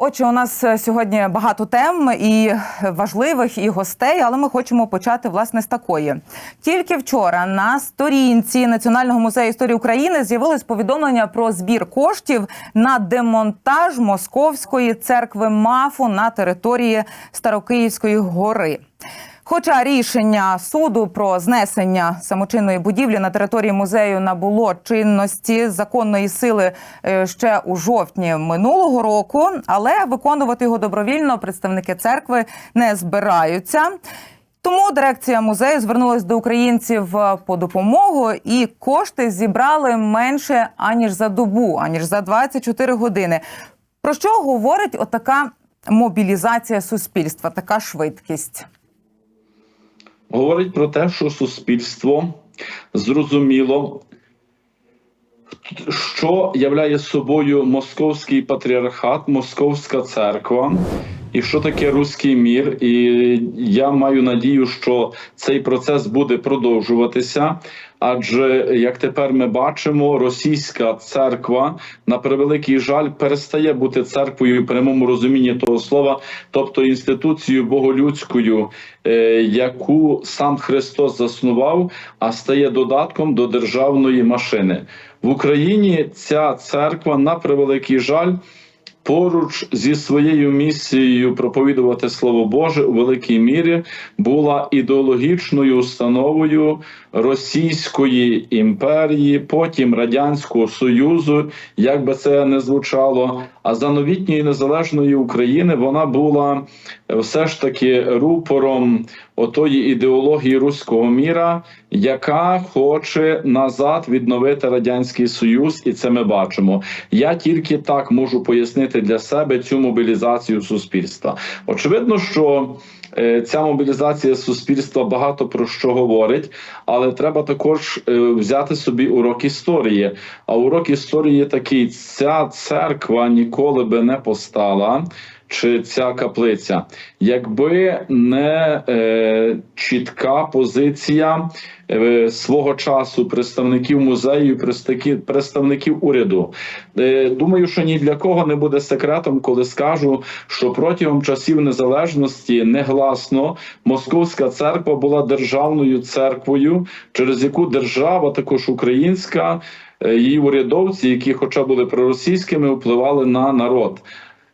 Отже, у нас е, сьогодні багато тем і важливих, і гостей, але ми хочемо почати власне з такої. Тільки вчора на сторінці Національного музею історії України з'явилось повідомлення про збір коштів на демонтаж Московської церкви МАФу на території Старокиївської гори. Хоча рішення суду про знесення самочинної будівлі на території музею набуло чинності законної сили е, ще у жовтні минулого року, але виконувати його добровільно представники церкви не збираються. Тому дирекція музею звернулася до українців е, по допомогу, і кошти зібрали менше аніж за добу, аніж за 24 години. Про що говорить отака мобілізація суспільства, така швидкість? Говорить про те, що суспільство зрозуміло, що являє собою московський патріархат, московська церква. І що таке руський мір? І я маю надію, що цей процес буде продовжуватися. Адже як тепер ми бачимо, російська церква на превеликий жаль перестає бути церквою в прямому розумінні того слова, тобто інституцією боголюдською, е, яку сам Христос заснував, а стає додатком до державної машини в Україні. Ця церква на превеликий жаль. Поруч зі своєю місією проповідувати слово Боже у великій мірі була ідеологічною установою Російської імперії, потім Радянського Союзу, як би це не звучало. А за новітньої незалежної України вона була все ж таки рупором отої ідеології руського міра, яка хоче назад відновити радянський союз, і це ми бачимо. Я тільки так можу пояснити для себе цю мобілізацію суспільства. Очевидно, що е, ця мобілізація суспільства багато про що говорить, але треба також е, взяти собі урок історії. А урок історії такий: ця церква ніколи би не постала чи ця каплиця, якби не е, чітка позиція е, свого часу представників музею, представників, представників уряду. Е, думаю, що ні для кого не буде секретом, коли скажу, що протягом часів незалежності негласно московська церква була державною церквою, через яку держава, також українська. е, Її урядовці, які, хоча були проросійськими, впливали на народ.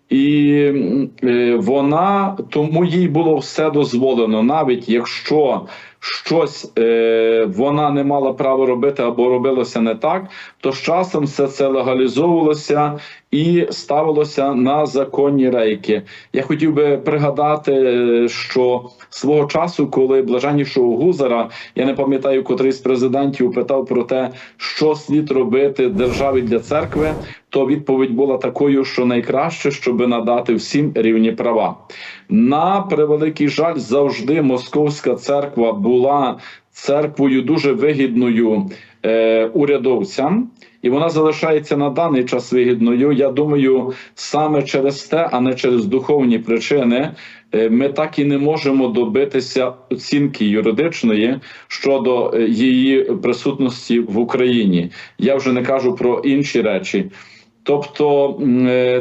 І е, вона тому їй було все дозволено, навіть якщо щось е, вона не мала права робити або робилося не так, то з часом все це легалізовувалося і ставилося на законні рейки. Я хотів би пригадати, е, що свого часу, коли блаженнішого гузара, я не пам'ятаю, котрий з президентів питав про те, що слід робити державі для церкви, то відповідь була такою, що найкраще, щоб надати всім рівні права. На превеликий жаль, завжди московська церква була церквою дуже вигідною е, урядовцям. І вона залишається на даний час вигідною. Я думаю, саме через те, а не через духовні причини, е, ми так і не можемо добитися оцінки юридичної щодо е, її присутності в Україні. Я вже не кажу про інші речі. Тобто,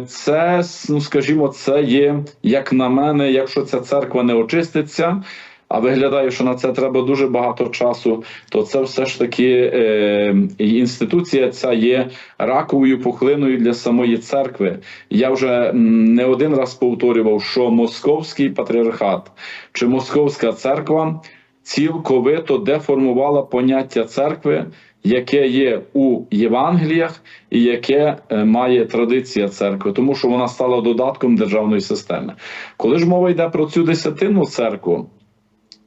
це ну скажімо, це є як на мене, якщо ця церква не очиститься. А виглядає, що на це треба дуже багато часу. То це все ж таки е, інституція ця є раковою пухлиною для самої церкви. Я вже не один раз повторював, що московський патріархат чи московська церква цілковито деформувала поняття церкви, яке є у Євангеліях і яке е, має традиція церкви, тому що вона стала додатком державної системи. Коли ж мова йде про цю десятинну церкву,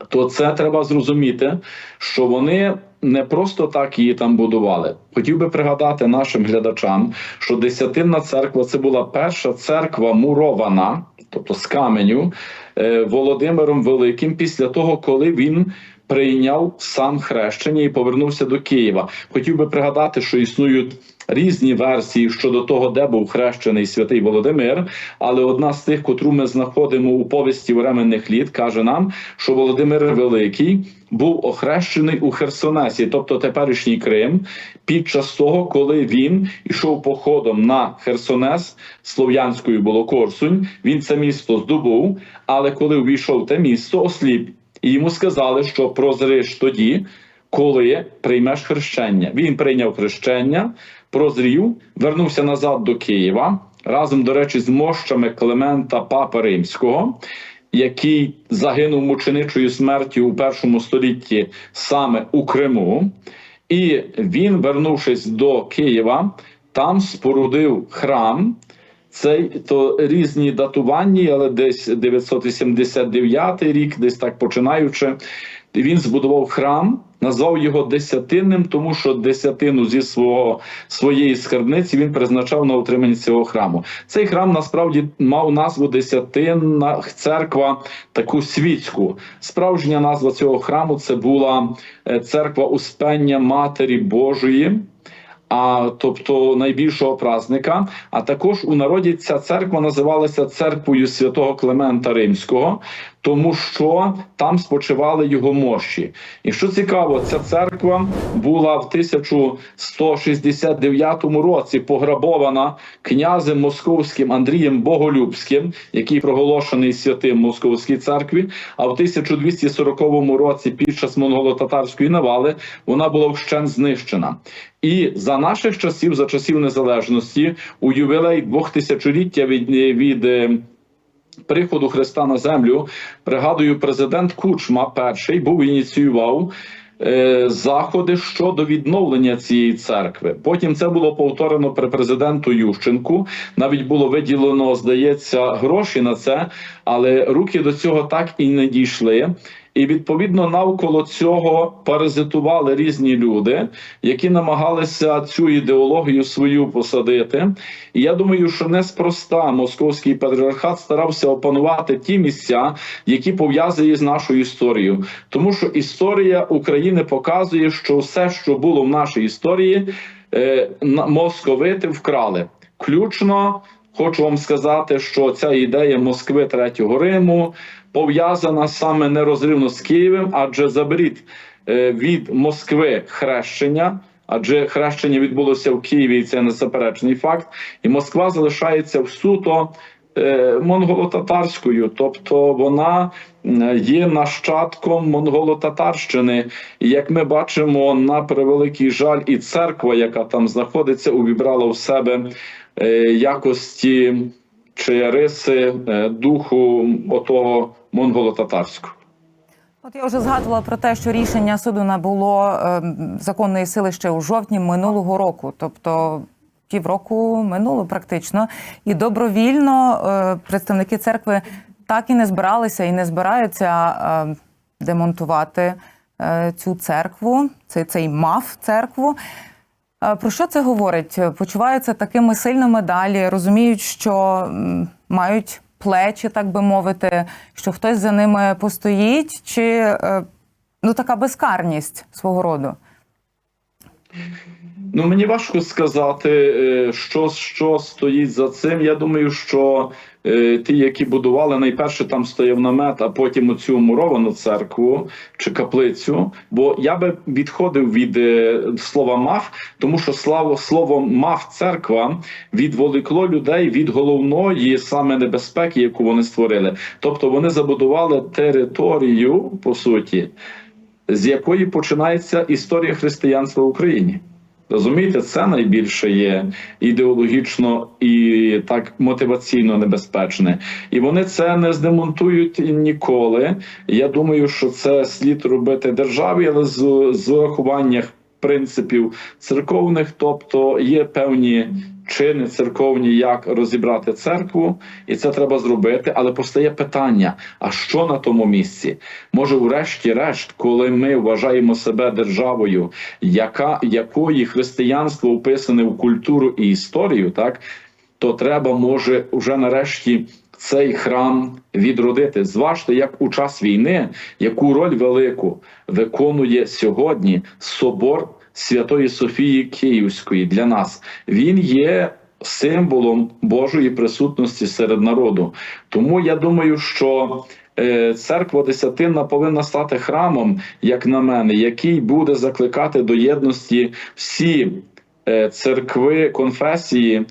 то це треба зрозуміти, що вони не просто так її там будували. Хотів би пригадати нашим глядачам, що десятинна церква це була перша церква мурована, тобто з каменю, е, Володимиром Великим, після того, коли він прийняв сам хрещення і повернувся до Києва. Хотів би пригадати, що існують різні версії щодо того, де був хрещений святий Володимир. Але одна з тих, котру ми знаходимо у повісті временних літ, каже нам, що Володимир Великий був охрещений у Херсонесі, тобто теперішній Крим, під час того, коли він йшов походом на Херсонес, слов'янською було Корсунь. Він це місто здобув. Але коли увійшов те місто, осліп, і йому сказали, що прозриш тоді, коли приймеш хрещення. Він прийняв хрещення, прозрів, вернувся назад до Києва разом, до речі, з мощами Клемента Папи Римського, який загинув мученичою смертю у першому столітті саме у Криму. І він, вернувшись до Києва, там спорудив храм. Це то різні датування, але десь 989 рік, десь так починаючи. Він збудував храм, назвав його десятинним, тому що десятину зі свого своєї скарбниці він призначав на утримання цього храму. Цей храм насправді мав назву Десятинна церква, таку світську. Справжня назва цього храму це була е, церква Успення Матері Божої. А тобто найбільшого празника. А також у народі ця церква називалася церквою святого Клемента Римського, тому що там спочивали його мощі. І що цікаво, ця церква була в 1169 році пограбована князем московським Андрієм Боголюбським, який проголошений святим Московській церкві. А в 1240 році, під час монголо-татарської навали, вона була вщен знищена. І за наших часів, за часів незалежності, у ювілей двохтисячоліття від, від е, приходу Христа на землю, пригадую, президент Кучма перший був ініціював. е, Заходи щодо відновлення цієї церкви. Потім це було повторено при президенту Ющенку. Навіть було виділено, здається, гроші на це, але руки до цього так і не дійшли. І відповідно навколо цього паразитували різні люди, які намагалися цю ідеологію свою посадити. І я думаю, що неспроста московський патріархат старався опанувати ті місця, які пов'язані з нашою історією, тому що історія України показує, що все, що було в нашій історії, е, московити вкрали. Ключно хочу вам сказати, що ця ідея Москви Третього Риму пов'язана саме нерозривно з Києвом, адже заберіть е, від Москви хрещення. Адже хрещення відбулося в Києві, і це незаперечний факт, і Москва залишається в суто е, монголо-татарською, тобто вона є нащадком монголо-татарщини. І як ми бачимо, на превеликий жаль, і церква, яка там знаходиться, увібрала в себе е, якості чи риси е, духу отого монголо-татарського. От я вже згадувала про те, що рішення суду набуло е, законної сили ще у жовтні минулого року, тобто півроку минуло практично, і добровільно е, представники церкви так і не збиралися і не збираються е, демонтувати цю церкву, цей, цей мав церкву. Е, Про що це говорить? Почуваються такими сильними далі, розуміють, що мають плечі, так би мовити, що хтось за ними постоїть, чи е, ну така безкарність свого роду. Ну мені важко сказати, е, що, що стоїть за цим. Я думаю, що е, ті, які будували, найперше там стояв намет, а потім оцю муровану церкву чи каплицю. Бо я би відходив від е, слова мав, тому що слава слово мав церква відволікло людей від головної саме небезпеки, яку вони створили. Тобто вони забудували територію, по суті, з якої починається історія християнства в Україні. Розумієте, це найбільше є ідеологічно і так мотиваційно небезпечне, і вони це не здемонтують ніколи. Я думаю, що це слід робити державі, але з, з урахуванням принципів церковних, тобто є певні чини церковні, як розібрати церкву, і це треба зробити. Але постає питання: а що на тому місці? Може, врешті-решт, коли ми вважаємо себе державою, яка якої християнство вписане в культуру і історію, так то треба може вже нарешті цей храм відродити. Зважте, як у час війни, яку роль велику виконує сьогодні собор Святої Софії Київської для нас. Він є символом Божої присутності серед народу. Тому я думаю, що е, церква Десятинна повинна стати храмом, як на мене, який буде закликати до єдності всі е, церкви конфесії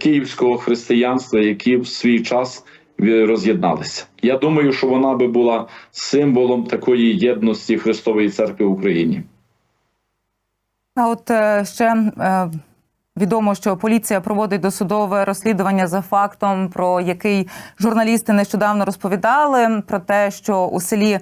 київського християнства, які в свій час роз'єдналися. Я думаю, що вона би була символом такої єдності Христової церкви в Україні. А от е, ще е, відомо, що поліція проводить досудове розслідування за фактом, про який журналісти нещодавно розповідали, про те, що у селі е,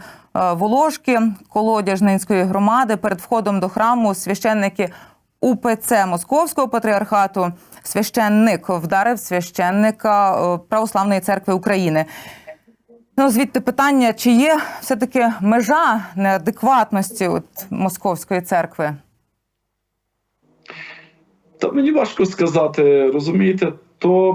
Волошки Колодяжнинської громади перед входом до храму священники УПЦ Московського патріархату священник вдарив священника Православної церкви України. Ну, звідти питання, чи є все-таки межа неадекватності от, московської церкви? Та мені важко сказати, розумієте, то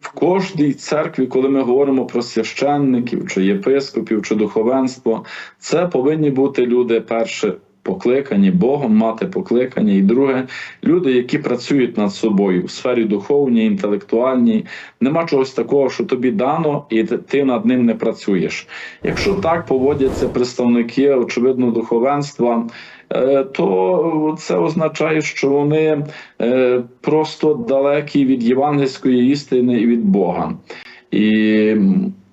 в кожній церкві, коли ми говоримо про священників, чи єпископів, чи духовенство, це повинні бути люди перше. Покликані Богом, мати покликання, і друге люди, які працюють над собою в сфері духовній, інтелектуальній. Нема чогось такого, що тобі дано, і ти над ним не працюєш. Якщо так поводяться представники, очевидно, духовенства, то це означає, що вони е, просто далекі від євангельської істини і від Бога. І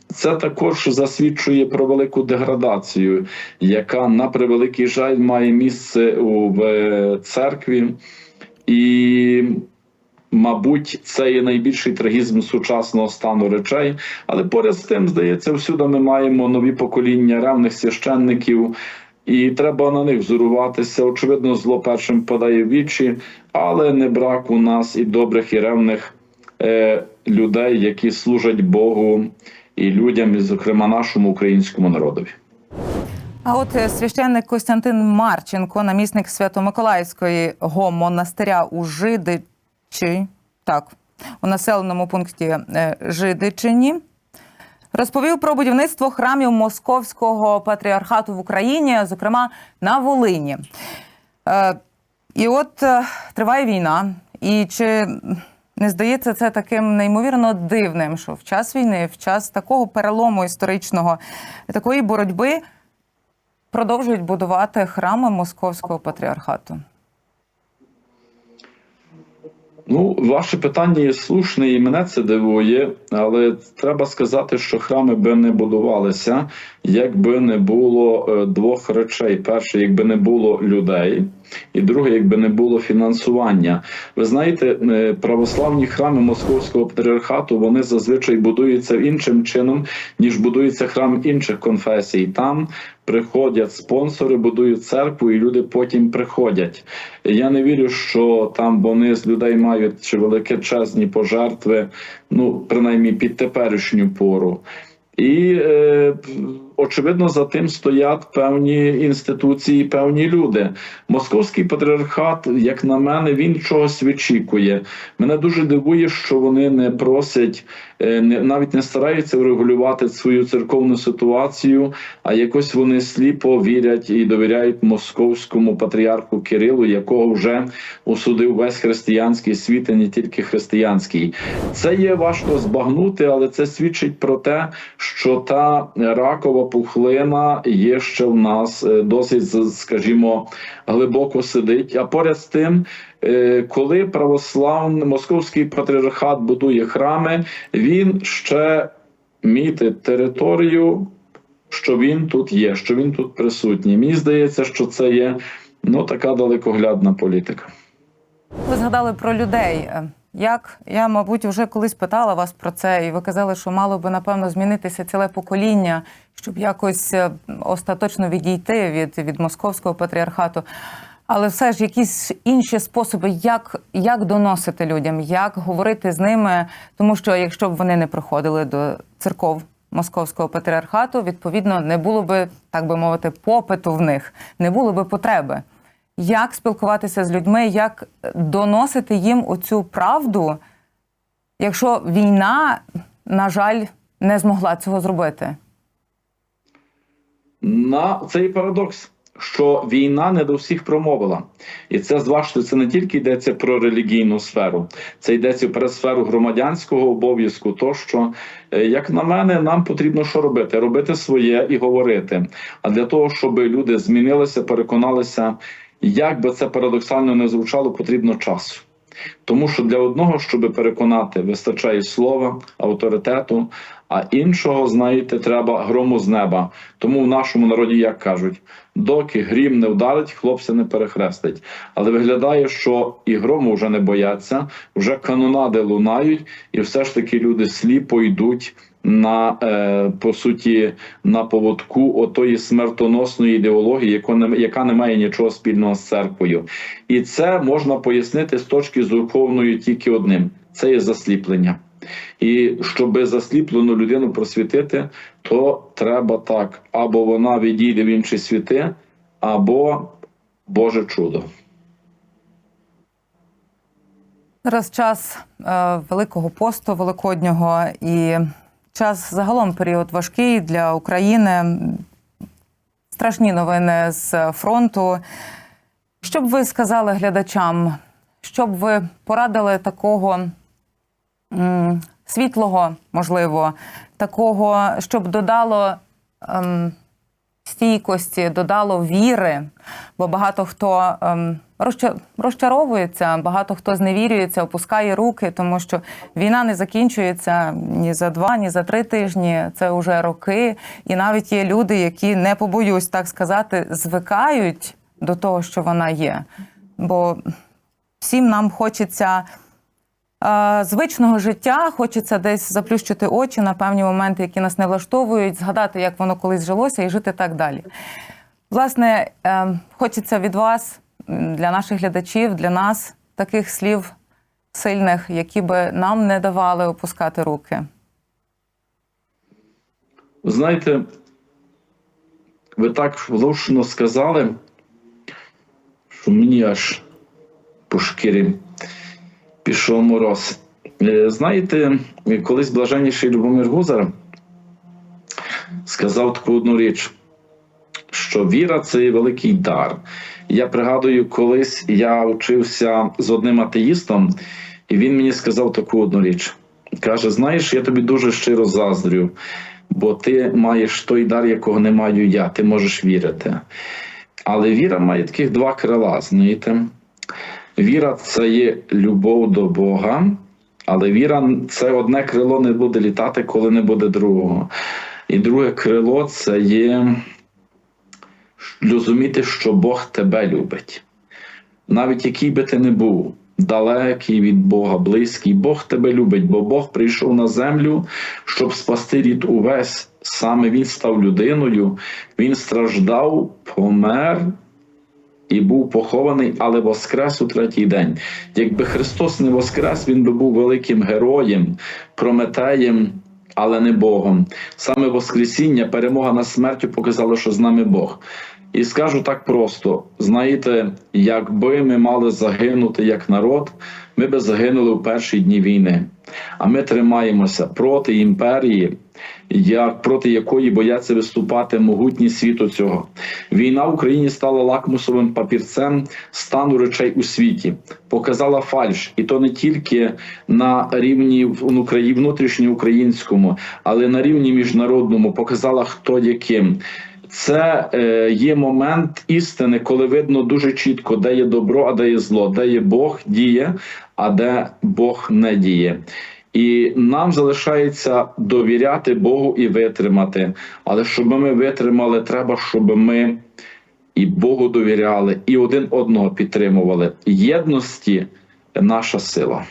це також засвідчує про велику деградацію, яка на превеликий жаль має місце у е, церкві, і, мабуть, це є найбільший трагізм сучасного стану речей. Але поряд з тим, здається, всюди ми маємо нові покоління ревних священників. І треба на них взоруватися. Очевидно, зло першим падає в вічі, але не брак у нас і добрих, і ревних е, людей, які служать Богу і людям, і, зокрема, нашому українському народові. А от е, священник Костянтин Марченко, намісник Свято-Миколаївського монастиря у Жидичі, так, у населеному пункті е, Жидичині, розповів про будівництво храмів Московського патріархату в Україні, зокрема на Волині. Е, І от е, триває війна. І чи не здається це таким неймовірно дивним, що в час війни, в час такого перелому історичного, такої боротьби продовжують будувати храми Московського патріархату? Ну, ваше питання є слушне, і мене це дивує, але треба сказати, що храми би не будувалися, якби не було е, двох речей: перше, якби не було людей, і друге, якби не було фінансування. Ви знаєте, е, православні храми Московського патріархату вони зазвичай будуються іншим чином, ніж будується храм інших конфесій. Там приходять спонсори, будують церкву, і люди потім приходять. Я не вірю, що там вони з людей мають чи величезні пожертви, ну принаймні під теперішню пору. І е, очевидно за тим стоять певні інституції, певні люди. Московський патріархат, як на мене, він чогось вичікує. Мене дуже дивує, що вони не просять, е, навіть не стараються врегулювати свою церковну ситуацію, а якось вони сліпо вірять і довіряють московському патріарху Кирилу, якого вже осудив весь християнський світ, і не тільки християнський. Це є важко збагнути, але це свідчить про те, що та ракова пухлина є ще в нас е, досить, скажімо, глибоко сидить. А поряд з тим, е, коли православний московський патріархат будує храми, він ще мітить територію, що він тут є, що він тут присутній. Мені здається, що це є ну така далекоглядна політика. Ви згадали про людей. Як я, мабуть, вже колись питала вас про це, і ви казали, що мало би напевно змінитися ціле покоління, щоб якось е, остаточно відійти від, від московського патріархату. Але все ж якісь інші способи, як, як доносити людям, як говорити з ними, тому що якщо б вони не приходили до церков московського патріархату, відповідно не було би, так би мовити, попиту в них, не було би потреби. Як спілкуватися з людьми, як доносити їм оцю правду, якщо війна, на жаль, не змогла цього зробити? На цей парадокс, що війна не до всіх промовила, і це зважте, це не тільки йдеться про релігійну сферу, це йдеться про сферу громадянського обов'язку. То що, е, як на мене, нам потрібно що робити? Робити своє і говорити. А для того, щоб люди змінилися, переконалися, як би це парадоксально не звучало, потрібно часу. Тому що для одного, щоб переконати, вистачає слова, авторитету, а іншого, знаєте, треба грому з неба. Тому в нашому народі як кажуть: доки грім не вдарить, хлопця не перехрестить. Але виглядає, що і грому вже не бояться, вже канонади лунають, і все ж таки люди сліпо йдуть на е, по суті на поводку отої смертоносної ідеології, яка не має нічого спільного з церквою, і це можна пояснити з точки духовної тільки одним: це є засліплення. І щоб засліплену людину просвітити, то треба так: або вона відійде в інші світи, або Боже чудо. Зараз час е, Великого посту Великоднього і час загалом період важкий для України. Страшні новини з фронту. Що б ви сказали глядачам? Що б ви порадили такого м, світлого, можливо, такого, щоб додало ем, стійкості, додало віри, бо багато хто ем, розчаровується, багато хто зневірюється, опускає руки, тому що війна не закінчується ні за два, ні за три тижні. Це вже роки. І навіть є люди, які не побоюсь так сказати, звикають до того, що вона є. Бо всім нам хочеться звичного життя, хочеться десь заплющити очі на певні моменти, які нас не влаштовують, згадати, як воно колись жилося, і жити так далі. Власне, е, хочеться від вас, для наших глядачів, для нас таких слів сильних, які би нам не давали опускати руки. Знаєте, ви так влучно сказали, що мені аж по шкірі пішов мороз. Е, Знаєте, колись блаженніший Любомир Гузар сказав таку одну річ, що віра це великий дар. Я пригадую, колись я вчився з одним атеїстом, і він мені сказав таку одну річ. Каже: знаєш, я тобі дуже щиро заздрю, бо ти маєш той дар, якого не маю я, ти можеш вірити. Але віра має таких два крила, знаєте. Віра це є любов до Бога, але віра це одне крило не буде літати, коли не буде другого. І друге крило це є розуміти, що Бог тебе любить. Навіть який би ти не був, далекий від Бога, близький, Бог тебе любить, бо Бог прийшов на землю, щоб спасти рід увесь. Саме Він став людиною, Він страждав, помер і був похований, але воскрес у третій день. Якби Христос не воскрес, він би був великим героєм, прометеєм, але не Богом. Саме Воскресіння, перемога над смертю показало, що з нами Бог. І скажу так просто: знаєте, якби ми мали загинути як народ, ми би загинули у перші дні війни. А ми тримаємося проти імперії, як проти якої бояться виступати могутні світу цього. Війна в Україні стала лакмусовим папірцем стану речей у світі, показала фальш, і то не тільки на рівні внутрі- внутрішньоукраїнському, але на рівні міжнародному, показала хто яким. Це е, є момент істини, коли видно дуже чітко, де є добро, а де є зло, де є Бог діє, а де Бог не діє. І нам залишається довіряти Богу і витримати. Але щоб ми витримали, треба, щоб ми і Богу довіряли, і один одного підтримували. Єдності наша сила.